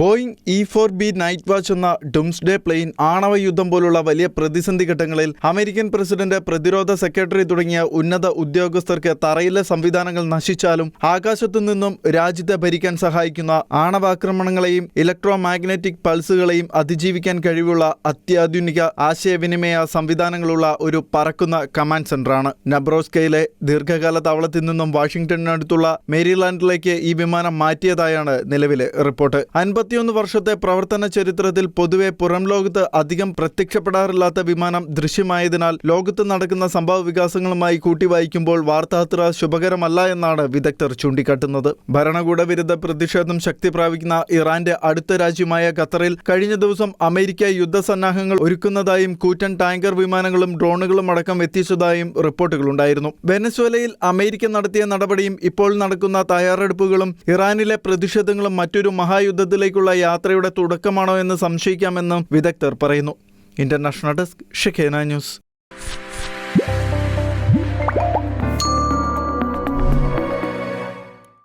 Boeing E four B night watch എന്ന doomsday plain ആണവ യുദ്ധം പോലുള്ള വലിയ പ്രതിസന്ധി ഘട്ടങ്ങളിൽ അമേരിക്കൻ പ്രസിഡന്റ് പ്രതിരോധ സെക്രട്ടറി തുടങ്ങിയ ഉന്നത ഉദ്യോഗസ്ഥർക്ക് തറയിലെ സംവിധാനങ്ങൾ നശിച്ചാലും ആകാശത്തു നിന്നും രാജ്യത്തെ ഭരിക്കാൻ സഹായിക്കുന്ന ആണവാക്രമണങ്ങളെയും ഇലക്ട്രോ മാഗ്നറ്റിക് പൾസുകളെയും അതിജീവിക്കാൻ കഴിവുള്ള അത്യാധുനിക ആശയവിനിമയ സംവിധാനങ്ങളുള്ള ഒരു പറക്കുന്ന കമാൻഡ് സെന്ററാണ് നബ്രോസ്കയിലെ ദീർഘകാല താവളത്തിൽ നിന്നും വാഷിംഗ്ടണിനടുത്തുള്ള മേരിലാൻഡിലേക്ക് ഈ വിമാനം മാറ്റിയതായാണ് നിലവിലെ റിപ്പോർട്ട്. അൻപത്തിയൊന്ന് വർഷത്തെ പ്രവർത്തന ചരിത്രത്തിൽ പൊതുവെ പുറം ലോകത്ത് അധികം പ്രത്യക്ഷപ്പെടാറില്ലാത്ത വിമാനം ദൃശ്യമായതിനാൽ ലോകത്ത് നടക്കുന്ന സംഭവ വികാസങ്ങളുമായി കൂട്ടിവായിക്കുമ്പോൾ വാർത്താത്ര ശുഭകരമല്ല എന്നാണ് വിദഗ്ധർ ചൂണ്ടിക്കാട്ടുന്നത്. ഭരണകൂട വിരുദ്ധ പ്രതിഷേധം ശക്തി പ്രാപിക്കുന്ന ഇറാന്റെ അടുത്ത രാജ്യമായ ഖത്തറിൽ കഴിഞ്ഞ ദിവസം അമേരിക്ക യുദ്ധസന്നാഹങ്ങൾ ഒരുക്കുന്നതായും കൂറ്റൻ ടാങ്കർ വിമാനങ്ങളും ഡ്രോണുകളും അടക്കം എത്തിച്ചതായും റിപ്പോർട്ടുകളുണ്ടായിരുന്നു വെനസ്വേലയിൽ അമേരിക്ക നടത്തിയ നടപടിയും ഇപ്പോൾ നടക്കുന്ന തയ്യാറെടുപ്പുകളും ഇറാനിലെ പ്രതിഷേധങ്ങളും മറ്റൊരു മഹായുദ്ധത്തിലേക്കുള്ള യാത്രയുടെ തുടക്കമാണോ എന്ന് സംശയിക്കാമെന്നും വിദഗ്ധർ പറയുന്നു. ഇന്റർനാഷണൽ ഡെസ്ക് ഷിഖേന ന്യൂസ്.